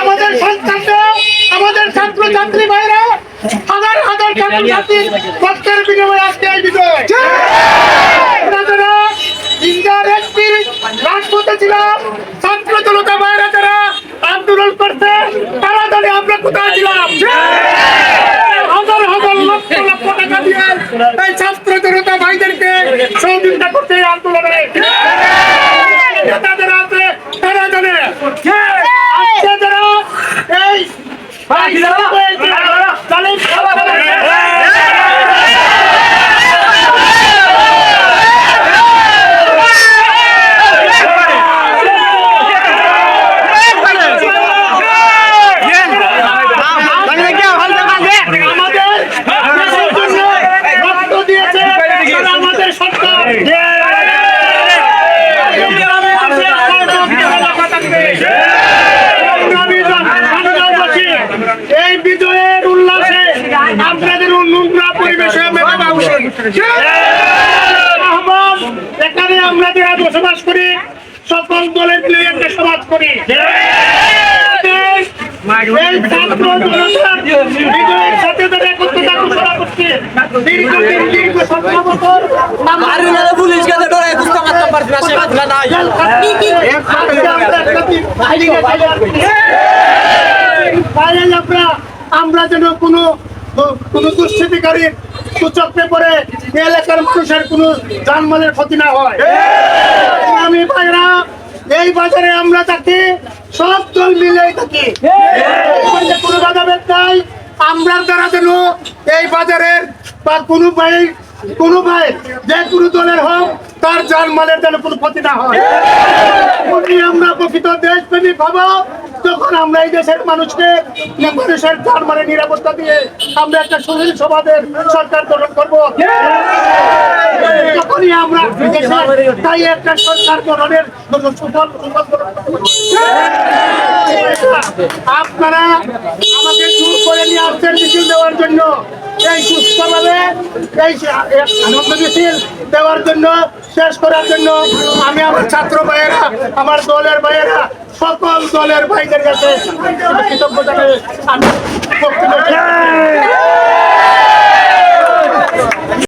আমাদের সন্তানরা আমাদের ছাত্র ছাত্রী ভাইরা হাজার ছাত্র কষ্টের বিনিময়ে আজকে এই বিজয়। রাজপথে ছিলাম ছাত্র জনতা ভাইরা যারা আন্দোলন করছে তারা জানে আমরা কোথায় ছিলাম। হাজার হাজার লক্ষ লক্ষ টাকা দিয়ে এই ছাত্র জনতা ভাইদেরকে সহযোগিতা করতে এই আন্দোলনে। নেতাদের আছে তারা জানে। আজকে যারা এই জালিম আমাদের দেশের জন্য রক্ত দিয়েছে তারা আমাদের সরকার এই বিজয়ের উল্লাসে আপনাদের নোংরা পরিবেশে মেতে আহ্বান এখানে আমরা যারা বসবাস করি সকল দলের একটা সমাজ করি। নাই। আমরা আমরা যেন কোনো কোনো দুষ্কৃতিকারীর সূচকতে পরে এলাকার মানুষের কোনো জানমালের ক্ষতি না হয় আমি ভাইরা এই বাজারে আমরা থাকি সব দল মিলেই থাকি কোনো ভেদাভেদ নাই আমরা দ্বারা যেন এই বাজারের বা কোনো ভাই কোনো ভাই যে কোনো দলের হোক তার জানমালের যেন কোনো ক্ষতি না হয় আমরা প্রকৃত দেশপ্রেমিক হব তখন আমরা এই দেশের মানুষকে মানুষের জানমালের নিরাপত্তা দিয়ে আমরা একটা সুনীল সমাজের সরকার গঠন করব, তখনই আমরা তাই একটা সরকার গঠনের সুফল। আপনারা আমাকে দূর করে নিয়ে আসছেন মিছিল দেওয়ার জন্য এই সুস্থভাবে এই আনন্দ মিছিল দেওয়ার জন্য, শেষ করার জন্য আমি আমার ছাত্র ভাইয়েরা, আমার দলের ভাইয়েরা, সকল দলের ভাইদের কাছে কৃতজ্ঞতা আমি।